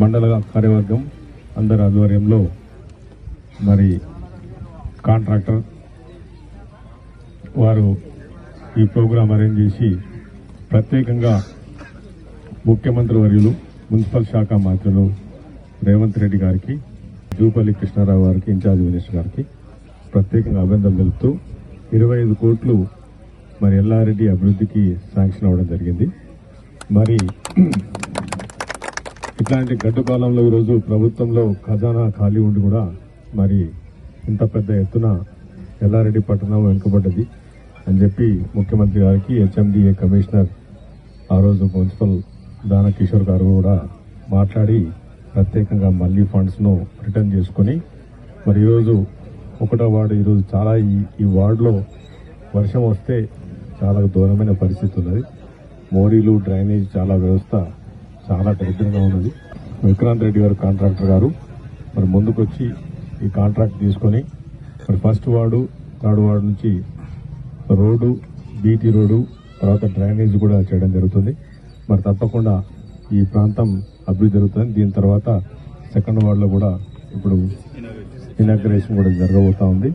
మండల కార్యవర్గం అందరి ఆధ్వర్యంలో మరి కాంట్రాక్టర్ వారు ఈ ప్రోగ్రాం అరేంజ్ చేసి ప్రత్యేకంగా ముఖ్యమంత్రి వర్యులు మున్సిపల్ శాఖ మంత్రులు రేవంత్ రెడ్డి గారికి జూపల్లి కృష్ణారావు గారికి ఇన్ఛార్జ్ మినిస్టర్ గారికి ప్రత్యేకంగా అభినందనలు తెలుపుతూ ఇరవై ఐదు కోట్లు మరి ఎల్లారెడ్డి అభివృద్ధికి శాంక్షన్ అవ్వడం జరిగింది. మరి ఇట్లాంటి గడ్డు కాలంలో ఈరోజు ప్రభుత్వంలో ఖజానా ఖాళీ ఉండి కూడా మరి ఇంత పెద్ద ఎత్తున ఎల్లారెడ్డి పట్టణం వెనుకబడ్డది అని చెప్పి ముఖ్యమంత్రి గారికి హెచ్ఎండిఏ కమిషనర్ ఆ రోజు మున్సిపల్ దానకిషోర్ గారు కూడా మాట్లాడి ప్రత్యేకంగా మళ్ళీ ఫండ్స్ను రిటర్న్ చేసుకుని మరి ఈరోజు ఒకటో వార్డు ఈరోజు చాలా ఈ ఈ వార్డులో వర్షం వస్తే చాలా దూరమైన పరిస్థితి ఉన్నది. మోరీలు డ్రైనేజ్ చాలా వ్యవస్థ చాలా దరిద్రంగా ఉన్నది. విక్రాంత్ రెడ్డి గారు కాంట్రాక్టర్ గారు. మరి ముందుకొచ్చి ఈ కాంట్రాక్ట్ తీసుకొని మరి ఫస్ట్ వార్డు థర్డ్ వార్డు నుంచి రోడ్డు బీటీ రోడ్డు తర్వాత డ్రైనేజ్ కూడా చేయడం జరుగుతుంది. మరి తప్పకుండా ఈ ప్రాంతం అభివృద్ధి జరుగుతుంది. దీని తర్వాత సెకండ్ వార్డులో కూడా ఇప్పుడు ఇనాగ్రేషన్ కూడా జరగబోతా ఉంది.